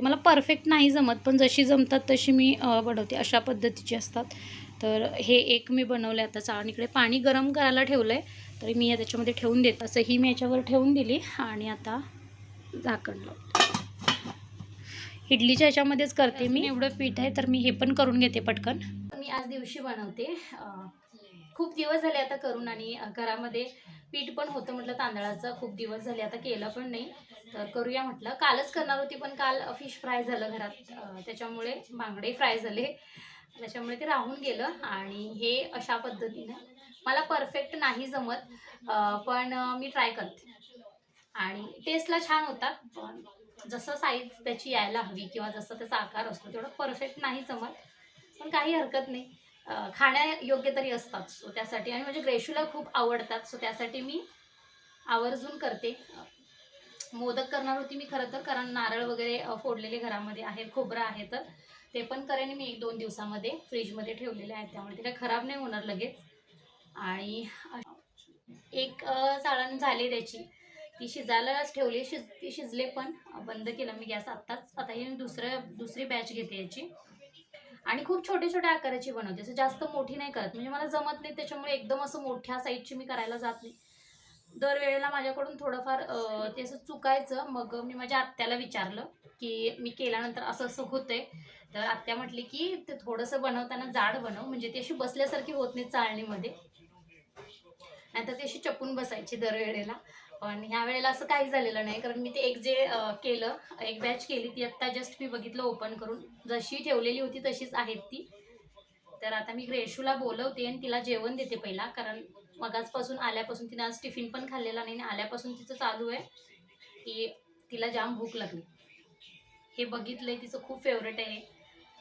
बनवते मला परफेक्ट नाही जमत पण जशी जमतात तशी मी बनवते. अशा पद्धतीची असतात. तर हे एक मी बनवलं आता चाळण इकडे पाणी गरम करायला ठेवलं आहे तरी मी त्याच्यामध्ये ठेवून देत. असं ही मी याच्यावर ठेवून दिली. आणि आता झाकण लावते इडलीच्या ह्याच्यामध्येच करते मी. एवढं पीठ आहे तर मी हे पण करून घेते पटकन. मी आज दिवशी बनवते. खूप दिवस झाले आता करून आणि घरामध्ये पीठ पण होतं म्हटलं तांदळाचं. खूप दिवस झाले आता केलं पण नाही. तर करूया म्हटलं. कालच करणार होती पण काल फिश फ्राय झालं घरात. त्याच्यामुळे बांगडे फ्राय झाले. त्याच्यामुळे ते राहून गेलं आणि हे अशा पद्धतीनं मला परफेक्ट नाही जमत. पण मी ट्राय करते. आणि टेस्टला छान होतात पण जसं साईज त्याची यायला हवी किंवा जसं त्याचा आकार असतो तेवढं परफेक्ट नाही जमत. पण काही हरकत नाही. खाण्यायोग्य तरी असतात. सो त्यासाठी आणि म्हणजे ग्रेशूला खूप आवडतात. सो त्यासाठी मी आवर्जून करते. मोदक करणार होती मी खरं तर कारण नारळ वगैरे फोडलेले घरामध्ये आहेत खोबरं आहे तर. ते पण करेन मी एक दोन दिवसामध्ये फ्रीजमध्ये ठेवलेले आहेत त्यामुळे ते खराब नाही होणार लगेच. आणि एक साळण चाळण झाली त्याची. ती शिजायलाच ठेवली शिज ती शिजले पण बंद केलं मी गॅस आत्ताच. आता ही मी दुसरं दुसरी बॅच घेते याची. आणि खूप छोट्या छोट्या आकाराची बनवते असं जास्त मोठी नाही करत. म्हणजे मला जमत नाही त्याच्यामुळे एकदम असं मोठ्या साईजची मी करायला जात नाही. दरवेळेला माझ्याकडून थोडंफार ते असं चुकायचं. मग मी माझ्या आत्याला विचारलं की मी केल्यानंतर असं असं होतंय. तर आत्या म्हटली की ते थोडंसं बनवताना जाड बनव. म्हणजे ती अशी बसल्यासारखी होत नाही चाळणीमध्ये. नाहीतर ती अशी चपून बसायची दरवेळेला. पण ह्या वेळेला असं काही झालेलं नाही. कारण मी ते एक जे केलं एक बॅच केली ती आत्ता जस्ट मी बघितलं ओपन करून. जशी ठेवलेली होती तशीच आहेत ती. तर आता मी ग्रेशूला बोलवते आणि तिला जेवण देते पहिला. कारण मगाचपासून आल्यापासून तिने आज टिफिन पण खाल्लेला नाही आणि आल्यापासून तिचं चालू आहे की तिला जाम भूक लागली. हे बघितलंय तिचं खूप फेवरेट आहे.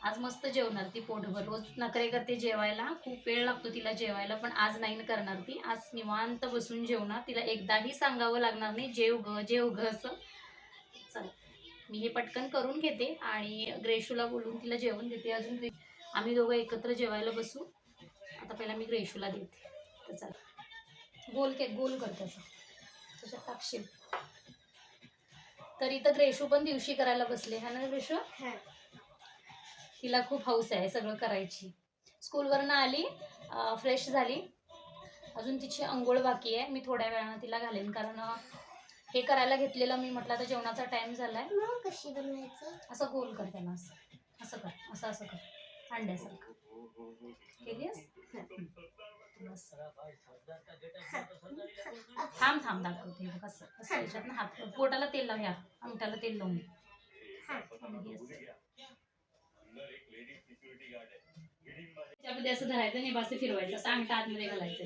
आज मस्त जेवणार ती पोटभर. रोज नखरे करते जेवायला. खूप वेळ लागतो तिला जेवायला पण आज नाही करणार ती. आज निवांत बसून जेवणार. तिला एकदाही सांगावं लागणार नाही जेव ग जेव ग असं. चल मी हे पटकन करून घेते आणि ग्रेशूला बोलून तिला जेवण देते. अजून आम्ही दोघं एकत्र जेवायला बसू. आता पहिला मी ग्रेशूला देते. तर चल गोल के गोल कर त्याचं. त्याच्यात टाकशील. तर इथं ग्रेशू पण दिवशी करायला बसले. हा ना ग्रेशू? तिला खूप हौस आहे सगळं करायची. स्कूलवरनं आली फ्रेश झाली. अजून तिची आंघोळ बाकी आहे. मी थोड्या वेळानं तिला घालेन. कारण हे करायला घेतलेलं मी म्हटलं आता जेवणाचा टाइम झालाय. कशी बनवायचं? असं गोल कर त्याला असं. असं कर. असं असं कर. अंड्यासारखं. केलीस थांब थांब दाखवते हे बघ असं असं याच्यात ना हात पोटाला तेल लाव ह्या अंगठ्याला तेल लावून हे. असं. त्याच्यामध्ये असं धरायचं नाही बासे फिरवायचं. असं अंगठा आतमध्ये घालायचं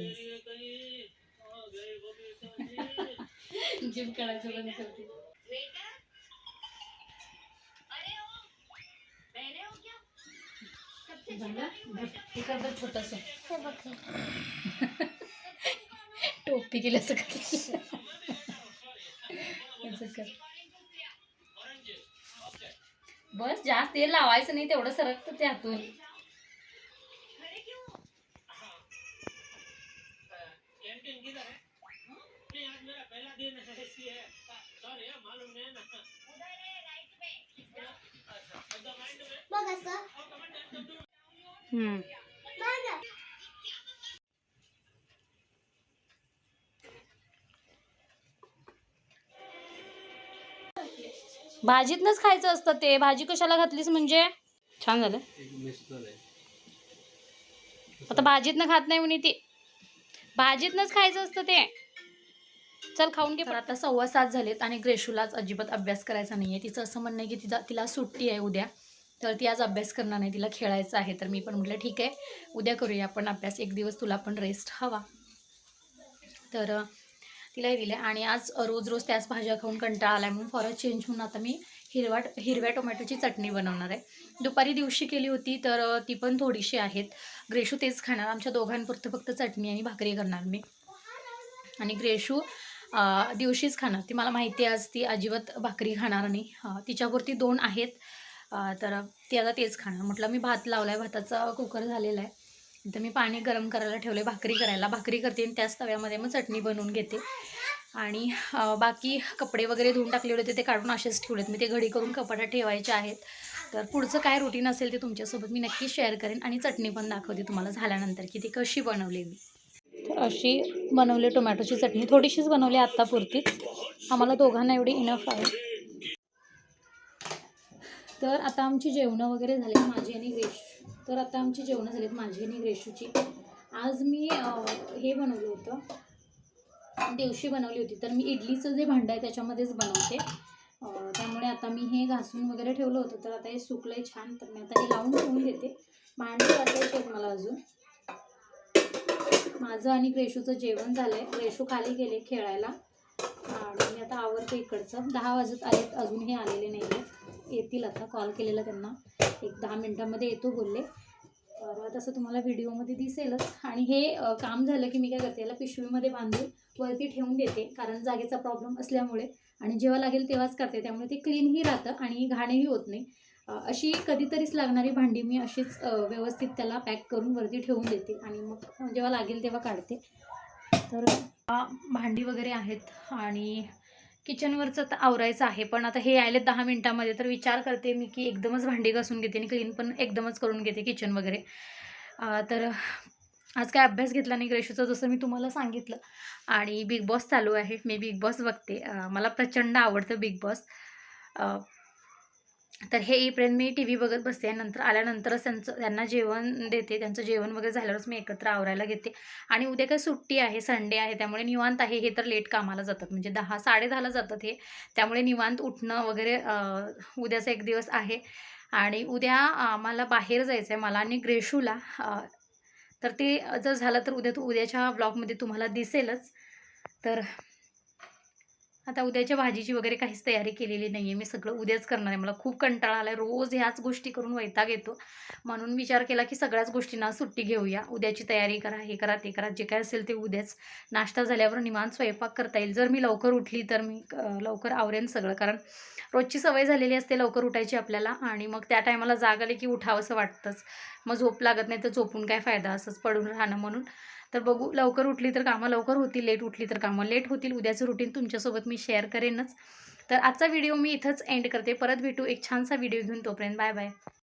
जिम करायचं बंद करते. छोटंसं. हे बघ हे. टोपी केली असं कर. बस जास्त तेल लावायचं नाही तेवढं सरकतं ते हातून असं हम्म. बघ. भाजीतनंच खायचं असतं ते. भाजी कशाला घातलीस म्हणजे? छान झालं. आता भाजीतनं खात नाही म्हणे ती. भाजीतनंच खायचं असतं ते. चल खाऊन घे आता सव्वा सात झालेत आणि ग्रेशूलाच अजिबात अभ्यास करायचा नाही आहे तिचं असं म्हणणं आहे की तिचा तिला सुट्टी आहे उद्या. तर ती आज अभ्यास करणार नाही तिला खेळायचं आहे. तर मी पण म्हटलं ठीक आहे उद्या करूया आपण अभ्यास. एक दिवस तुला पण रेस्ट हवा. तर तिलाही दिले. आणि आज रोज रोज त्याच भाज्या खाऊन कंटाळा आला म्हणून फॉर चेंज म्हणून आता मी हिरवा हिरव्या टोमॅटोची चटणी बनवणार आहे. दुपारी दिवशी केली होती तर ती पण थोडीशी आहेत. ग्रेशू तेच खाणार. आमच्या दोघांपुरतं फक्त चटणी आणि भाकरी करणार मी. आणि ग्रेशू दिवशीच खाणार. ती मला माहिती आहे आज ती अजिबात भाकरी खाणार नाही. तिच्यापुरती तिच्यावरती दोन आहेत. तर ती आता तेच खाणार. म्हटलं मी भात लावला आहे भाताचा कुकर झालेला आहे. तर मी पाणी गरम करायला ठेवले भाकरी करायला. भाकरी करते आणि त्याच तव्यामध्ये मग चटणी बनवून घेते. आणि बाकी कपडे वगैरे धुवून टाकले होते ते काढून असेच ठेवलेत. मी ते घडी करून कपाटात ठेवायचे आहेत. तर पुढचं काय रुटीन असेल ते तुमच्यासोबत मी नक्की शेअर करेन आणि चटणी पण दाखवते तुम्हाला झाल्यानंतर की ती कशी बनवली मी. तर अशी बनवली टोमॅटोची चटणी. थोडीशीच बनवली आत्तापुरतीच. आम्हाला दोघांना एवढी इनफ आहे. तर आता आमची जेवणं वगैरे झाली माझी आणि रेशू तर आता आमची जेवणं झालीत माझी आणि ग्रेशूची. आज मी हे बनवलं होतं. देवशी बनवली होती. तर मी इडलीचं जे भांडं आहे त्याच्यामध्येच बनवते. त्यामुळे आता मी हे घासून वगैरे ठेवलं होतं. तर आता हे सुकलं आहे छान. तर मी आता हे लावून ठेवून देते. भांडे वाटायचे आहेत मला अजून. माझं आणि ग्रेशूचं जेवण झालं आहे ग्रेशू खाली गेले खेळायला. आणि मी आता आवडते इकडचं. दहा वाजत आहेत अजून हे आलेले नाही आहेत येतील आता कॉल केलेला त्यांना. एक दहा मिनटामध्ये येतो बोलले. तर तसं तुम्हाला व्हिडिओमध्ये दिसेलच. आणि हे काम झालं की मी काय करते याला पिशवीमध्ये बांधून वरती ठेवून देते. कारण जागेचा प्रॉब्लेम असल्यामुळे. आणि जेव्हा लागेल तेव्हाच करते. त्यामुळे ते क्लीनही राहतं आणि घाणेही होत नाही. अशी कधीतरीच लागणारी भांडी मी अशीच व्यवस्थित त्याला पॅक करून वरती ठेवून देते. आणि मग जेव्हा लागेल तेव्हा काढते. तर भांडी वगैरे आहेत आणि किचनवरचं तर आवरायचं आहे. पण आता हे यायले दहा मिनटामध्ये तर विचार करते मी की एकदमच भांडी घासून घेते आणि क्लीन पण एकदमच करून घेते किचन वगैरे. तर आज काय अभ्यास घेतला नाही ग्रेशूचा जसं मी तुम्हाला सांगितलं. आणि बिग बॉस चालू आहे. मी बिग बॉस बघते. मला प्रचंड आवडतं बिग बॉस तर हे येईपर्यंत मी टी व्ही बघत बसते नंतर आल्यानंतरच त्यांचं त्यांना जेवण देते त्यांचं जेवण वगैरे झाल्यावरच मी एकत्र आवरायला घेते. आणि उद्या काय सुट्टी आहे संडे आहे त्यामुळे निवांत आहे हे तर लेट कामाला जातात. म्हणजे दहा साडे दहाला जातात हे. त्यामुळे निवांत उठणं वगैरे उद्याचा एक दिवस आहे. आणि उद्या आम्हाला बाहेर जायचं आहे मला आणि ग्रेशूला. तर ते जर झालं तर उद्या तू उद्याच्या ब्लॉगमध्ये तुम्हाला दिसेलच. तर आता उद्याच्या भाजीची वगैरे काहीच तयारी केलेली नाही आहे मी सगळं उद्याच करणार आहे. मला खूप कंटाळा आला आहे रोज ह्याच गोष्टी करून वैताग येतो. म्हणून विचार केला की सगळ्याच गोष्टींना सुट्टी घेऊया. उद्याची तयारी करा हे करा ते करा. जे काय असेल ते उद्याच. नाश्ता झाल्यावर निवांत स्वयंपाक करता येईल. जर मी लवकर उठली तर मी लवकर आवरेन सगळं. कारण रोजची सवय झालेली असते लवकर उठायची आपल्याला. आणि मग त्या टायमाला जाग आली की उठावंसं वाटतंच. मग झोप लागत नाही तर झोपून काय फायदा? असंच पडून राहणं म्हणून. तर बघू लवकर उठली तर कामं लवकर होतील लेट उठली तर कामं. लेट होतील उद्याचं रुटीन तुमच्यासोबत मी शेअर करेनच. तर आजचा व्हिडिओ मी इथंच एंड करते. परत भेटू एक छानसा व्हिडिओ घेऊन तोपर्यंत. Bye bye